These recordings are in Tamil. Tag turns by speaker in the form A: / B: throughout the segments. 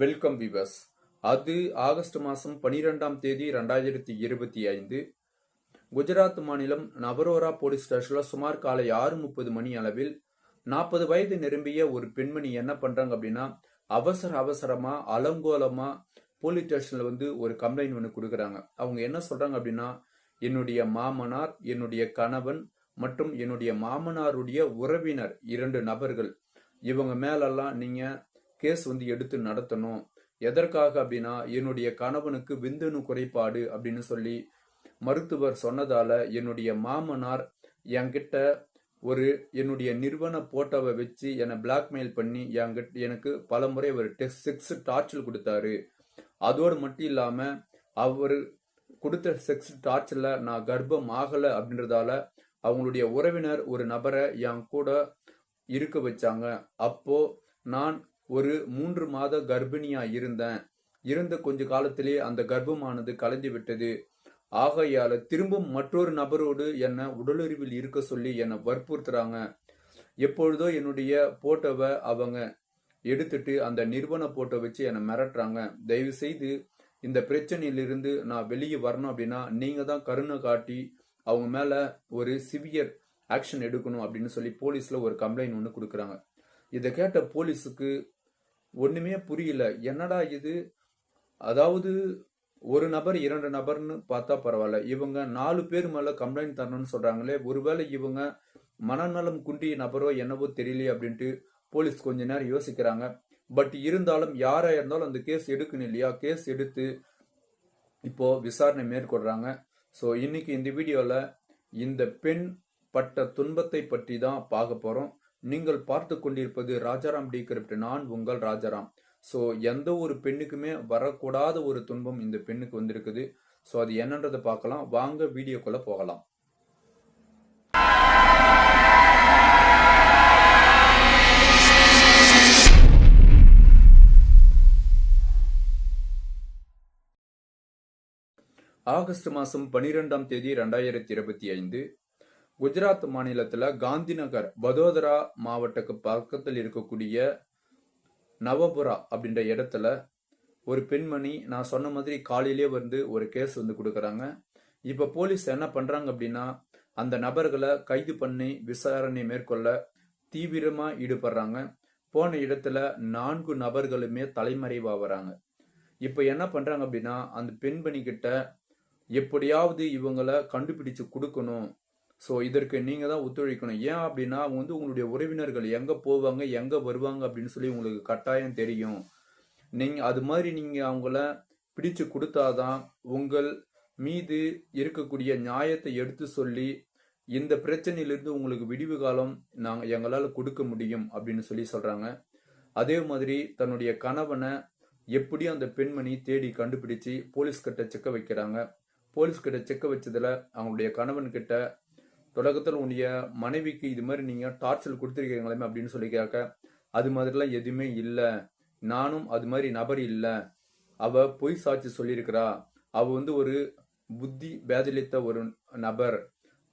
A: வெல்கம் விவஸ் அது ஆகஸ்ட் மாதம் பனிரெண்டாம் தேதி ரெண்டாயிரத்தி இருபத்தி ஐந்து. குஜராத் மாநிலம் நவரோரா போலீஸ் ஸ்டேஷனில் சுமார் காலை ஆறு முப்பது மணி அளவில் நாற்பது வயது நிரம்பிய ஒரு பெண்மணி என்ன பண்ணுறாங்க அப்படின்னா அவசர அவசரமாக அலங்கோலமாக போலீஸ் ஸ்டேஷனில் வந்து ஒரு கம்ப்ளைண்ட் ஒன்று கொடுக்குறாங்க. அவங்க என்ன சொல்கிறாங்க அப்படின்னா என்னுடைய மாமனார் என்னுடைய கணவன் மற்றும் என்னுடைய மாமனாருடைய உறவினர் இரண்டு நபர்கள். இவங்க மேலெல்லாம் நீங்கள் கேஸ் வந்து எடுத்து நடத்தணும். எதற்காக அப்படின்னா என்னுடைய கணவனுக்கு விந்தணு குறைபாடு அப்படின்னு சொல்லி மருத்துவர் சொன்னதால என்னுடைய மாமனார் என்கிட்ட ஒரு என்னுடைய நிறுவன போட்டோவை வச்சு என்னை பிளாக்மெயில் பண்ணி என்கிட்ட எனக்கு பல முறை அவர் டெஸ்ட் செக்ஸ் டார்ச்சர் கொடுத்தாரு. அதோடு மட்டும் இல்லாம அவர் கொடுத்த செக்ஸ் டார்ச்சரில் நான் கர்ப்பம் ஆகலை அப்படின்றதால அவங்களுடைய உறவினர் ஒரு நபரை என் கூட இருக்க வச்சாங்க. அப்போ நான் ஒரு மூன்று மாத கர்ப்பிணியா இருந்தேன். இருந்த கொஞ்ச காலத்திலே அந்த கர்ப்பமானது கலைந்து விட்டது. ஆகையால திரும்பவும் மற்றொரு நபரோடு என்னை உடலுறவில் இருக்க சொல்லி என்னை வற்புறுத்துறாங்க. எப்பொழுதோ என்னுடைய போட்டோவை அவங்க எடுத்துட்டு அந்த நிறுவன போட்டோ வச்சு என்னை மிரட்டுறாங்க. தயவு செய்து இந்த பிரச்சனையிலிருந்து நான் வெளியே வரணும் அப்படின்னா நீங்க தான் கருணை காட்டி அவங்க மேல ஒரு சிவியர் ஆக்ஷன் எடுக்கணும் அப்படின்னு சொல்லி போலீஸ்ல ஒரு கம்ப்ளைண்ட் ஒன்று கொடுக்குறாங்க. இதை கேட்ட போலீஸுக்கு ஒண்ணுமே புரியல. என்னடா இது? அதாவது ஒரு நபர் இரண்டு நபர்னு பார்த்தா பரவாயில்ல. இவங்க நாலு பேர் மேல கம்ப்ளைண்ட் தரணும்னு சொல்றாங்களே ஒருவேளை இவங்க மனநலம் குன்றிய நபரோ என்னவோ தெரியலையே அப்படின்ட்டு போலீஸ் கொஞ்ச நேரம் யோசிக்கிறாங்க. பட் இருந்தாலும் யாரா இருந்தாலும் அந்த கேஸ் எடுக்கணும் இல்லையா? கேஸ் எடுத்து இப்போ விசாரணை மேற்கொள்றாங்க. ஸோ இன்னைக்கு இந்த வீடியோவில் இந்த பெண் பட்ட துன்பத்தை பற்றி தான் பார்க்க போகிறோம் நீங்கள் பார்த்து கொண்டிருப்பது ராஜாராம் டி கிரிப்ட். நான் உங்கள் ராஜாராம். ஸோ எந்த ஒரு பெண்ணுக்குமே வரக்கூடாத ஒரு துன்பம் இந்த பெண்ணுக்கு வந்திருக்குது. ஸோ அது என்னன்றதை பார்க்கலாம். வாங்க வீடியோக்குள்ள போகலாம். ஆகஸ்ட் மாதம் பனிரெண்டாம் தேதி ரெண்டாயிரத்தி இருபத்தி ஐந்து. குஜராத் மாநிலத்தில் காந்திநகர் வதோதரா மாவட்டக்கு பக்கத்தில் இருக்கக்கூடிய நவபுரா அப்படின்ற இடத்துல ஒரு பெண்மணி நான் சொன்ன மாதிரி காலையிலே வந்து ஒரு கேஸ் வந்து கொடுக்குறாங்க. இப்போ போலீஸ் என்ன பண்ணுறாங்க அப்படின்னா அந்த நபர்களை கைது பண்ணி விசாரணை மேற்கொள்ள தீவிரமாக ஈடுபடுறாங்க. போன இடத்துல நான்கு நபர்களுமே தலைமறைவாக வராங்க. இப்போ என்ன பண்ணுறாங்க அப்படின்னா அந்த பெண்மணி கிட்ட எப்படியாவது இவங்களை கண்டுபிடிச்சு கொடுக்கணும். ஸோ இதற்கு நீங்கள் தான் ஒத்துழைக்கணும். ஏன் அப்படின்னா அவங்க வந்து உங்களுடைய உறவினர்கள் எங்கே போவாங்க எங்கே வருவாங்க அப்படின்னு சொல்லி உங்களுக்கு கட்டாயம் தெரியும். நீங்கள் அது மாதிரி நீங்கள் அவங்கள பிடிச்சு கொடுத்தாதான் உங்கள் மீது இருக்கக்கூடிய நியாயத்தை எடுத்து சொல்லி இந்த பிரச்சனையிலிருந்து உங்களுக்கு விடிவு காலம் நாங்கள் எங்களால் கொடுக்க முடியும் அப்படின்னு சொல்லி சொல்கிறாங்க அதே மாதிரி தன்னுடைய கணவனை எப்படி அந்த பெண்மணி தேடி கண்டுபிடிச்சு போலீஸ்கிட்ட செக்க வைக்கிறாங்க? போலீஸ்கிட்ட செக்க வச்சதில் அவங்களுடைய கணவன்கிட்ட தொடக்கத்தில் உன்னுடைய மனைவிக்கு இது மாதிரி நீங்க டார்ச்சல் கொடுத்துருக்கீங்களே அப்படின்னு சொல்லி கேட்க அது மாதிரிலாம் எதுவுமே இல்லை. நானும் அது மாதிரி நபர் இல்லை. அவ பொய் சாட்சி சொல்லியிருக்கிறா. அவ வந்து ஒரு புத்தி பேதலித்த ஒரு நபர்.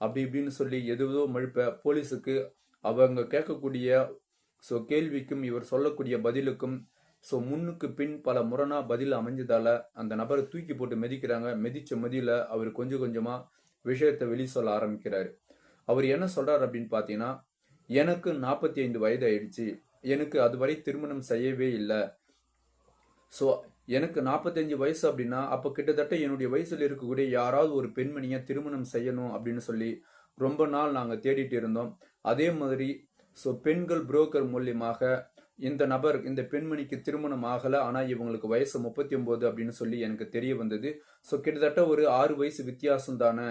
A: அப்படி இப்படின்னு சொல்லி எதுவோ மழுப்ப போலீஸுக்கு அவங்க கேட்கக்கூடிய ஸோ கேள்விக்கும் இவர் சொல்லக்கூடிய பதிலுக்கும் ஸோ முன்னுக்கு பின் பல முரணா பதில் அமைஞ்சதால அந்த நபரை தூக்கி போட்டு மிதிக்கிறாங்க. மிதிச்ச மதியில அவர் கொஞ்சம் கொஞ்சமா விஷயத்தை வெளி சொல்ல ஆரம்பிக்கிறாரு. அவர் என்ன சொல்றாரு அப்படின்னு பாத்தீங்கன்னா எனக்கு நாற்பத்தி ஐந்து வயது ஆயிடுச்சு. எனக்கு அதுவரை திருமணம் செய்யவே இல்லை. ஸோ எனக்கு நாற்பத்தஞ்சு வயசு அப்படின்னா அப்போ கிட்டத்தட்ட என்னுடைய வயசில் இருக்கக்கூடிய யாராவது ஒரு பெண்மணியை திருமணம் செய்யணும் அப்படின்னு சொல்லி ரொம்ப நாள் நாங்கள் தேடிட்டு இருந்தோம். அதே மாதிரி ஸோ பெண்கள் புரோக்கர் மூலியமாக இந்த நபர் இந்த பெண்மணிக்கு திருமணம் ஆகலை. ஆனால் இவங்களுக்கு வயசு முப்பத்தி ஒம்பது அப்படின்னு சொல்லி எனக்கு தெரிய வந்தது. ஸோ கிட்டத்தட்ட ஒரு ஆறு வயசு வித்தியாசம் தானே.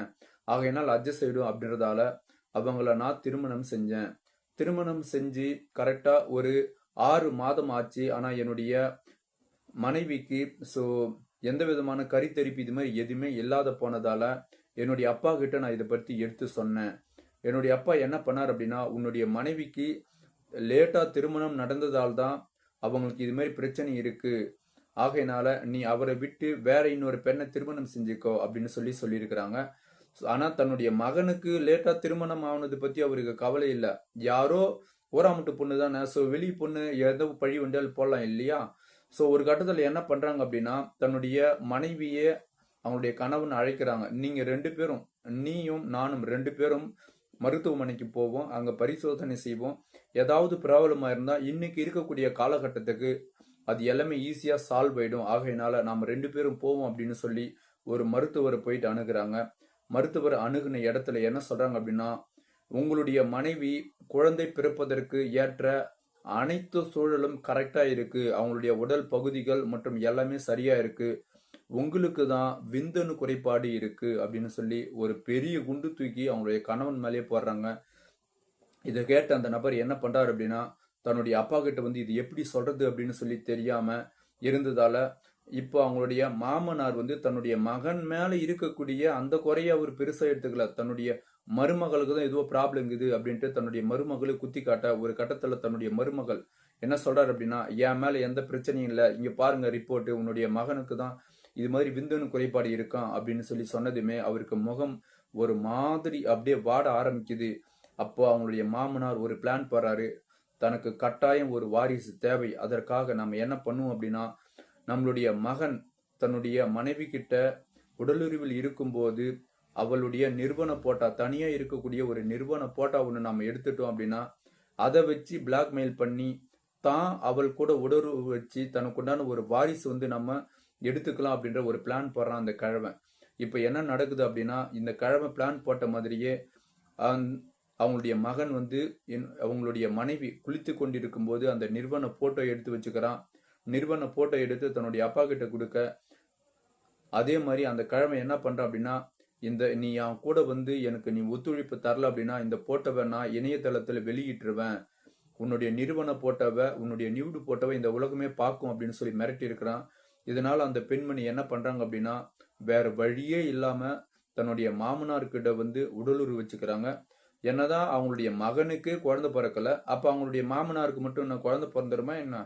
A: ஆகையினால் அட்ஜஸ்ட் ஆயிடும் அப்படின்றதால அவங்கள நான் திருமணம் செஞ்சேன். திருமணம் செஞ்சு கரெக்டாக ஒரு ஆறு மாதம் ஆச்சு. ஆனால் என்னுடைய மனைவிக்கு ஸோ எந்த விதமான கறித்தரிப்பு இது மாதிரி எதுவுமே இல்லாத போனதால என்னுடைய அப்பா கிட்ட நான் இதை பற்றி எடுத்து சொன்னேன். என்னுடைய அப்பா என்ன பண்ணார் அப்படின்னா உன்னுடைய மனைவிக்கு லேட்டா திருமணம் நடந்ததால் தான் அவங்களுக்கு இது மாதிரி பிரச்சனை இருக்கு. ஆகையினால நீ அவரை விட்டு வேற இன்னொரு பெண்ணை திருமணம் செஞ்சுக்கோ அப்படின்னு சொல்லி சொல்லியிருக்கிறாங்க. ஆனா தன்னுடைய மகனுக்கு லேட்டா திருமணம் ஆனது பத்தி அவருக்கு கவலை இல்லை. யாரோ ஓராமட்டு பொண்ணு தானே. ஸோ வெளி பொண்ணு ஏதோ பழி வந்தால் போடலாம் இல்லையா? ஸோ ஒரு கட்டத்தில் என்ன பண்றாங்க அப்படின்னா தன்னுடைய மனைவியே அவங்களுடைய கணவன் அழைக்கிறாங்க. நீங்க ரெண்டு பேரும் நீயும் நானும் ரெண்டு பேரும் மருத்துவமனைக்கு போவோம் அங்க பரிசோதனை செய்வோம். ஏதாவது ப்ராப்ளமாக இருந்தா இன்னைக்கு இருக்கக்கூடிய காலகட்டத்துக்கு அது எல்லாமே ஈஸியா சால்வ் ஆயிடும். ஆகையினால நாம ரெண்டு பேரும் போவோம் அப்படின்னு சொல்லி ஒரு மருத்துவரை போயிட்டு அணுகிறாங்க. மருத்துவர் அணுகுன இடத்துல என்ன சொல்றாங்க அப்படின்னா உங்களுடைய மனைவி குழந்தை பிறப்பதற்கு ஏற்ற அனைத்து சூழலும் கரெக்டா இருக்கு. அவங்களுடைய உடல் பகுதிகள் மற்றும் எல்லாமே சரியா இருக்கு. உங்களுக்கு தான் விந்தணு குறைபாடு இருக்கு அப்படின்னு சொல்லி ஒரு பெரிய குண்டு தூக்கி அவங்களுடைய கணவன் மேலேயே போடுறாங்க. இதை கேட்ட அந்த நபர் என்ன பண்றாரு அப்படின்னா தன்னுடைய அப்பா கிட்ட வந்து இது எப்படி சொல்றது அப்படின்னு சொல்லி தெரியாம இருந்ததால இப்போ அவங்களுடைய மாமனார் வந்து தன்னுடைய மகன் மேல இருக்கக்கூடிய அந்த குறைய அவர் பெருசா எடுத்துக்கல. தன்னுடைய மருமகளுக்கு தான் எதுவோ ப்ராப்ளம் இருக்குது அப்படின்ட்டு தன்னுடைய மருமகளை குத்தி காட்ட ஒரு கட்டத்துல தன்னுடைய மருமகள் என்ன சொல்றாரு அப்படின்னா என் மேல எந்த பிரச்சனையும் இல்லை. இங்க பாருங்க ரிப்போர்ட் உன்னுடைய மகனுக்கு தான் இது மாதிரி விந்தணு குறைபாடு இருக்கான் அப்படின்னு சொல்லி சொன்னதுமே அவருக்கு முகம் ஒரு மாதிரி அப்படியே வாட ஆரம்பிக்குது. அப்போ அவங்களுடைய மாமனார் ஒரு பிளான் போடுறாரு தனக்கு கட்டாயம் ஒரு வாரிசு தேவை. அதற்காக நம்ம என்ன பண்ணுவோம் அப்படின்னா நம்மளுடைய மகன் தன்னுடைய மனைவி கிட்ட உடலுறவில் இருக்கும்போது அவளுடைய நிறுவன போட்டா தனியா இருக்கக்கூடிய ஒரு நிறுவன போட்டா ஒன்று நம்ம எடுத்துட்டோம் அப்படின்னா அதை வச்சு பிளாக்மெயில் பண்ணி தான் அவள் கூட உடலுறவு வச்சு தனக்குண்டான ஒரு வாரிசு வந்து நம்ம எடுத்துக்கலாம் அப்படின்ற ஒரு பிளான் போடுறான் அந்த கிழமை இப்போ என்ன நடக்குது அப்படின்னா இந்த கிழமை பிளான் போட்ட மாதிரியே அவங்களுடைய மகன் வந்து என்- அவங்களுடைய மனைவி குளித்து கொண்டிருக்கும் போது அந்த நிறுவன போட்டோ எடுத்து வச்சுக்கிறான். நிறுவன போட்டோ எடுத்து தன்னுடைய அப்பா கிட்ட கொடுக்க அதே மாதிரி அந்த கிழமை என்ன பண்ற அப்படின்னா இந்த நீ என் கூட வந்து எனக்கு நீ ஒத்துழைப்பு தரல அப்படின்னா இந்த போட்டோவை நான் இணையதளத்துல வெளியிட்டுருவேன். உன்னுடைய நிறுவன போட்டோவை உன்னுடைய நியூடு போட்டோவை இந்த உலகமே பார்க்கும் அப்படின்னு சொல்லி மிரட்டி இருக்கிறான். இதனால அந்த பெண்மணி என்ன பண்றாங்க அப்படின்னா வேற வழியே இல்லாம தன்னுடைய மாமனார்கிட்ட வந்து உடலுறு வச்சுக்கிறாங்க. என்னதான் அவங்களுடைய மகனுக்கு குழந்தை பிறக்கல அப்ப அவங்களுடைய மாமனாருக்கு மட்டும் என்ன குழந்தை பிறந்துருமா என்ன?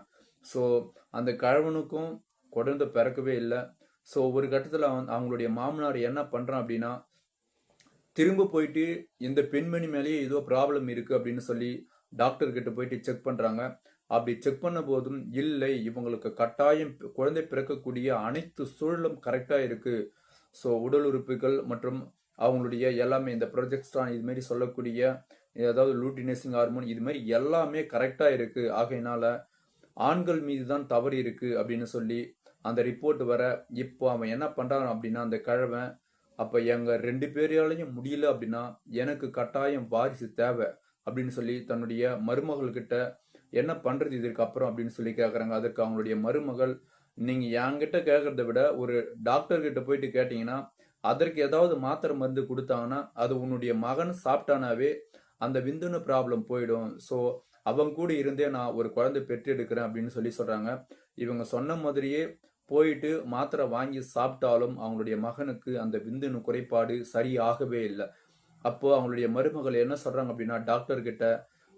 A: ஸோ அந்த கழவனுக்கும் குழந்தை பிறக்கவே இல்லை. ஸோ ஒரு கட்டத்தில் அவன் அவங்களுடைய மாமனார் என்ன பண்ணுறான் அப்படின்னா திரும்ப போயிட்டு இந்த பெண்மணி மேலேயே ஏதோ ப்ராப்ளம் இருக்குது அப்படின்னு சொல்லி டாக்டர் கிட்ட போயிட்டு செக் பண்ணுறாங்க அப்படி செக் பண்ண போதும் இல்லை இவங்களுக்கு கட்டாயம் குழந்தை பிறக்கக்கூடிய அனைத்து சூழலும் கரெக்டாக இருக்குது ஸோ உடல் உறுப்புகள் மற்றும் அவங்களுடைய எல்லாமே இந்த ப்ரொஜெக்ட்ஸ்டான் இது மாதிரி சொல்லக்கூடிய ஏதாவது லூட்டினேசிங் ஹார்மோன் இது மாதிரி எல்லாமே கரெக்டாக இருக்குது ஆகையினால ஆண்கள் மீது தான் தவறு இருக்கு அப்படின்னு சொல்லி அந்த ரிப்போர்ட் வர இப்போ அவன் என்ன பண்றான் அப்படின்னா அந்த கிழவன் அப்ப எங்க ரெண்டு பேராலையும் முடியல அப்படின்னா எனக்கு கட்டாயம் வாரிசு தேவை அப்படின்னு சொல்லி தன்னுடைய மருமகள்கிட்ட என்ன பண்றது இதற்கு அப்புறம் அப்படின்னு சொல்லி கேட்குறாங்க அதுக்கு அவங்களுடைய மருமகள் நீங்க என்கிட்ட கேட்கறத விட ஒரு டாக்டர் கிட்ட போயிட்டு கேட்டீங்கன்னா அதற்கு ஏதாவது மாத்திரை மருந்து கொடுத்தாங்கன்னா அது உன்னுடைய மகன் சாப்பிட்டானாவே அந்த விந்துணு ப்ராப்ளம் போயிடும். ஸோ அவங்க கூட இருந்தே நான் ஒரு குழந்தை பெற்றெடுக்கிறேன் அப்படின்னு சொல்லி சொல்றாங்க. இவங்க சொன்ன மாதிரியே போயிட்டு மாத்திரை வாங்கி சாப்பிட்டாலும் அவங்களுடைய மகனுக்கு அந்த விந்துணு குறைபாடு சரியாகவே இல்லை. அப்போ அவங்களுடைய மருமகள் என்ன சொல்றாங்க அப்படின்னா டாக்டர் கிட்ட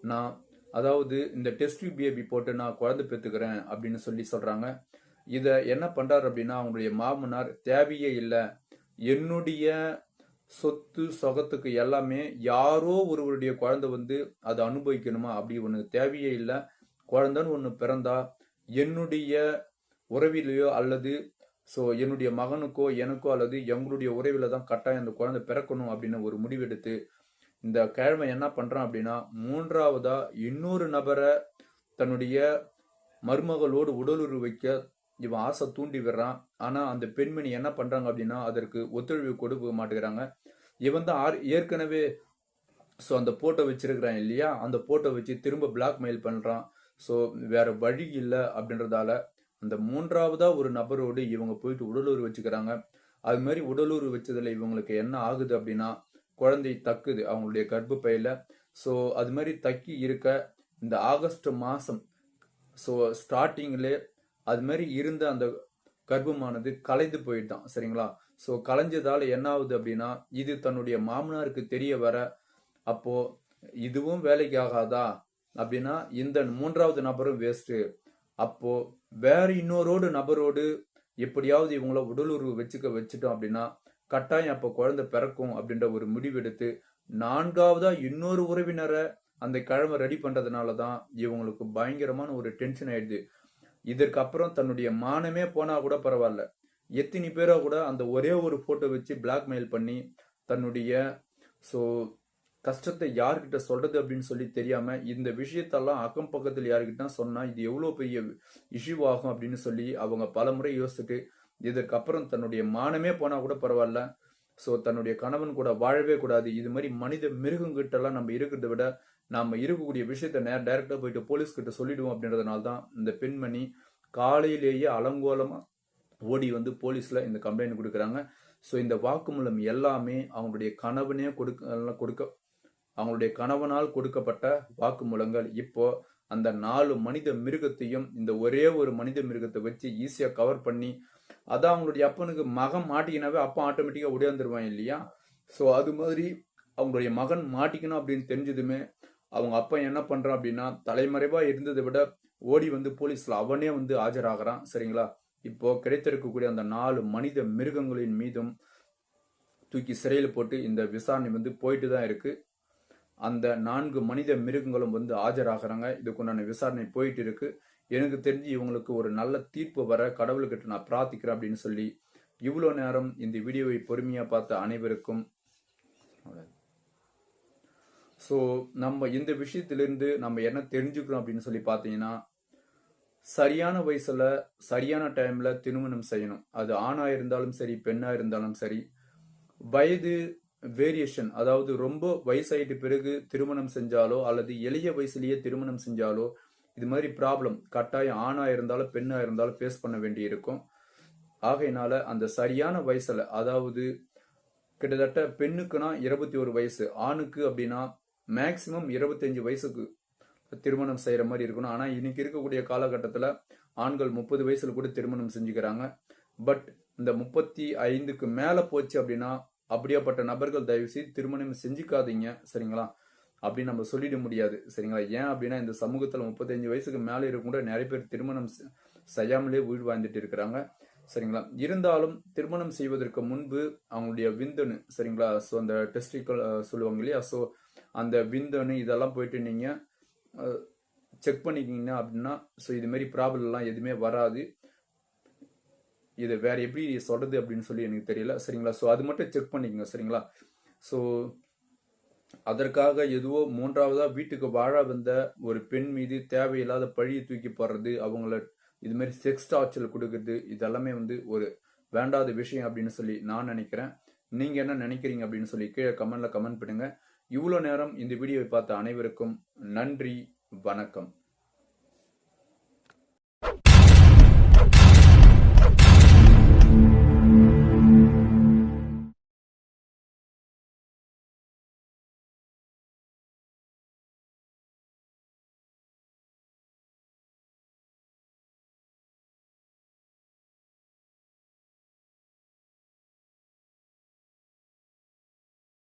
A: நான் அதாவது இந்த டெஸ்ட் பேபி போட்டு நான் குழந்தை பெற்றுக்கிறேன் அப்படின்னு சொல்லி சொல்றாங்க. இதை என்ன பண்றாரு அப்படின்னா அவங்களுடைய மாமனார் தேவையே இல்லை. என்னுடைய சொத்து சொகத்துக்கு எல்லாமே யாரோ ஒருவருடைய குழந்தை வந்து அதை அனுபவிக்கணுமா? அப்படி ஒன்று தேவையே இல்லை. குழந்தைன்னு ஒன்று பிறந்தா என்னுடைய உறவிலேயோ அல்லது ஸோ என்னுடைய மகனுக்கோ எனக்கோ அல்லது எங்களுடைய உறவில தான் கட்டாயம் அந்த குழந்தை பிறக்கணும் அப்படின்னு ஒரு முடிவெடுத்து இந்த கிழமை என்ன பண்ணுறான் அப்படின்னா மூன்றாவதா இன்னொரு நபரை தன்னுடைய மருமகளோடு உடலுறு வைக்க இவன் ஆசை தூண்டி விடுறான். ஆனால் அந்த பெண்மணி என்ன பண்ணுறாங்க அப்படின்னா அதற்கு ஒத்துழைப்பு கொடுக்க மாட்டேங்கிறாங்க. இவன் தான் ஆர்- ஏற்கனவே ஸோ அந்த போட்டோ வச்சிருக்கிறான் இல்லையா? அந்த போட்டோ வச்சு திரும்ப பிளாக்மெயில் பண்ணுறான் ஸோ வேற வழி இல்லை அப்படின்றதால அந்த மூன்றாவதா ஒரு நபரோடு இவங்க போயிட்டு உடலூர் வச்சுக்கிறாங்க. அது மாதிரி உடலூர் வச்சதுல இவங்களுக்கு என்ன ஆகுது அப்படின்னா குழந்தை தக்குது அவங்களுடைய கர்ப்பப்பையில. ஸோ அது மாதிரி தக்கி இருக்க இந்த ஆகஸ்ட் மாதம் ஸோ ஸ்டார்டிங்லே அது மாதிரி இருந்த அந்த கர்ப்பமானது கலைந்து போயிட்டான். சரிங்களா? ஸோ கலைஞ்சதால் என்ன ஆகுது அப்படின்னா இது தன்னுடைய மாமனாருக்கு தெரிய வர அப்போ இதுவும் வேலைக்கு ஆகாதா? அப்படின்னா இந்த மூன்றாவது நபரும் வேஸ்ட்டு அப்போ வேற இன்னொரோடு நபரோடு எப்படியாவது இவங்கள உடலுறவு வச்சுக்க வச்சுட்டோம் அப்படின்னா கட்டாயம் அப்போ குழந்தை பிறக்கும் அப்படின்ற ஒரு முடிவெடுத்து நான்காவதா இன்னொரு உறவினரை அந்த கிழமை ரெடி பண்றதுனால தான் இவங்களுக்கு பயங்கரமான ஒரு டென்ஷன் ஆயிடுது. இதற்கப்புறம் தன்னுடைய மானமே போனா கூட பரவாயில்ல. எத்தனை பேரோ கூட அந்த ஒரே ஒரு போட்டோ வச்சு பிளாக்மெயில் பண்ணி தன்னுடைய ஸோ கஷ்டத்தை யார்கிட்ட சொல்றது அப்படின்னு சொல்லி தெரியாம இந்த விஷயத்தெல்லாம் அக்கம் பக்கத்தில் யாருக்கிட்ட சொன்னா இது எவ்வளோ பெரிய இஷ்யூ ஆகும் அப்படின்னு சொல்லி அவங்க பல முறை யோசிச்சுட்டு இதுக்கப்புறம் தன்னுடைய மானமே போனா கூட பரவாயில்ல. ஸோ தன்னுடைய கணவன் கூட வாழவே கூடாது. இது மாதிரி மனித மிருகங்கிட்ட எல்லாம் நம்ம இருக்கிறத விட நாம இருக்கக்கூடிய விஷயத்த நேர டைரக்டா போயிட்டு போலீஸ் கிட்ட சொல்லிடுவோம் அப்படின்றதுனால தான் இந்த பெண்மணி காலையிலேயே அலங்கோலமா ஓடி வந்து போலீஸில் இந்த கம்ப்ளைண்ட் கொடுக்குறாங்க. ஸோ இந்த வாக்குமூலம் எல்லாமே அவங்களுடைய கணவனே கொடுக்க கொடுக்க அவங்களுடைய கணவனால் கொடுக்கப்பட்ட வாக்குமூலங்கள் இப்போ அந்த நாலு மனித மிருகத்தையும் இந்த ஒரே ஒரு மனித மிருகத்தை வச்சு ஈஸியாக கவர் பண்ணி அதான் அவங்களுடைய அப்பனுக்கு மகன் மாட்டிக்கினாவே அப்பா ஆட்டோமேட்டிக்காக உடையாந்துருவான் இல்லையா? ஸோ அது மாதிரி அவங்களுடைய மகன் மாட்டிக்கணும் அப்படின்னு தெரிஞ்சதுமே அவங்க அப்பா என்ன பண்ணுறான் அப்படின்னா தலைமறைவாக இருந்ததை விட ஓடி வந்து போலீஸில் அவனே வந்து ஆஜராகிறான். சரிங்களா? இப்போ கிடைத்திருக்கக்கூடிய அந்த நாலு மனித மிருகங்களின் மீதும் தூக்கி சிறையில் போட்டு இந்த விசாரணை வந்து போயிட்டு தான் இருக்கு. அந்த நான்கு மனித மிருகங்களும் வந்து ஆஜராகிறாங்க. இதுக்குண்டான விசாரணை போயிட்டு இருக்கு. எனக்கு தெரிஞ்சு இவங்களுக்கு ஒரு நல்ல தீர்ப்பு வர கடவுள்கிட்ட நான் பிரார்த்திக்கிறேன் அப்படின்னு சொல்லி இவ்வளோ நேரம் இந்த வீடியோவை பொறுமையாக பார்த்த அனைவருக்கும் ஸோ நம்ம இந்த விஷயத்திலிருந்து நம்ம என்ன தெரிஞ்சுக்கிறோம் அப்படின்னு சொல்லி பார்த்தீங்கன்னா சரியான வயசுல சரியான டைம்ல திருமணம் செய்யணும். அது ஆணா இருந்தாலும் சரி பெண்ணா இருந்தாலும் சரி வயது வேரியேஷன் அதாவது ரொம்ப வயசாயிட்டு பிறகு திருமணம் செஞ்சாலோ அல்லது எளிய வயசுலயே திருமணம் செஞ்சாலோ இது மாதிரி ப்ராப்ளம் கட்டாயம் ஆணா இருந்தாலும் பெண்ணா இருந்தாலும் ஃபேஸ் பண்ண வேண்டி இருக்கும் ஆகையினால அந்த சரியான வயசுல அதாவது கிட்டத்தட்ட பெண்ணுக்குனா இருபத்தி ஒரு வயசு ஆணுக்கு அப்படின்னா மேக்சிமம் இருபத்தஞ்சு வயசுக்கு திருமணம் செய்கிற மாதிரி இருக்கணும். ஆனால் இன்னைக்கு இருக்கக்கூடிய காலகட்டத்தில் ஆண்கள் முப்பது வயசில் கூட திருமணம் செஞ்சுக்கிறாங்க. பட் இந்த முப்பத்தி ஐந்துக்கு மேலே போச்சு அப்படின்னா அப்படியாப்பட்ட நபர்கள் தயவு செய்து திருமணம் செஞ்சுக்காதீங்க. சரிங்களா? அப்படின்னு நம்ம சொல்லிட முடியாது. சரிங்களா? ஏன் அப்படின்னா இந்த சமூகத்தில் முப்பத்தஞ்சு வயசுக்கு மேலே இருக்கக்கூட நிறைய பேர் திருமணம் செய்யாமலே உயிர் வாழ்ந்துட்டு இருக்கிறாங்க. சரிங்களா? இருந்தாலும் திருமணம் செய்வதற்கு முன்பு அவங்களுடைய விந்தணு சரிங்களா? ஸோ அந்த டெஸ்டிக்கல் சொல்லுவாங்க இல்லையா? ஸோ அந்த விந்தணு இதெல்லாம் போயிட்டு நீங்கள் செக் பண்ணிக்கிங்க அப்படின்னா ஸோ இதுமாரி ப்ராப்ளம்லாம் எதுவுமே வராது. இதை வேற எப்படி சொல்றது அப்படின்னு சொல்லி எனக்கு தெரியல. சரிங்களா? ஸோ அது மட்டும் செக் பண்ணிக்கோங்க சரிங்களா? ஸோ அதற்காக எதுவோ மூன்றாவதா வீட்டுக்கு வாழ வந்த ஒரு பெண் மீது தேவையில்லாத பழியை தூக்கி போடுறது அவங்கள இது மாதிரி செக்ஸ் டார்ச்சல் கொடுக்கறது இதெல்லாமே வந்து ஒரு வேண்டாத விஷயம் அப்படின்னு சொல்லி நான் நினைக்கிறேன். நீங்கள் என்ன நினைக்கிறீங்க அப்படின்னு சொல்லி கீழே கமெண்ட்ல கமெண்ட் பண்ணுங்க. இவ்வளோ நேரம் இந்த வீடியோவை பார்த்த அனைவருக்கும் நன்றி வணக்கம்.